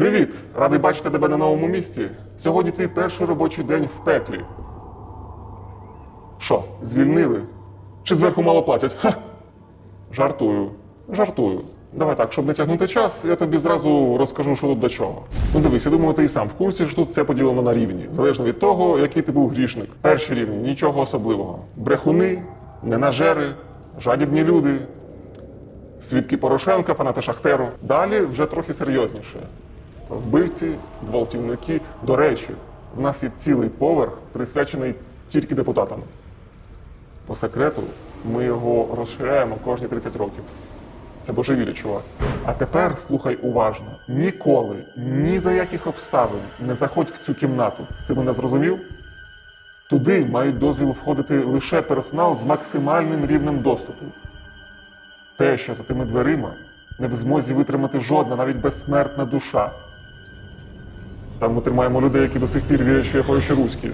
Привіт! Радий бачити тебе на новому місці. Сьогодні твій перший робочий день в пеклі. Що, звільнили? Чи зверху мало платять? Ха! Жартую, жартую. Давай так, щоб не тягнути час, я тобі зразу розкажу, що тут до чого. Ну дивись, я думаю, ти і сам в курсі, що тут все поділено на рівні, залежно від того, який ти був грішник. Перші рівні, нічого особливого. Брехуни, ненажери, жадібні люди, свідки Порошенка, фанати Шахтеру. Далі вже трохи серйозніше. Вбивці, гвалтівники. До речі, у нас є цілий поверх, присвячений тільки депутатам. По секрету ми його розширяємо кожні 30 років. Це божевілля, чувак. А тепер слухай уважно: ніколи, ні за яких обставин не заходь в цю кімнату. Ти мене зрозумів? Туди мають дозвіл входити лише персонал з максимальним рівнем доступу. Те, що за тими дверима, не в змозі витримати жодна, навіть безсмертна душа. Там ми тримаємо людей, які до сих пір вірять, що я хороші руські.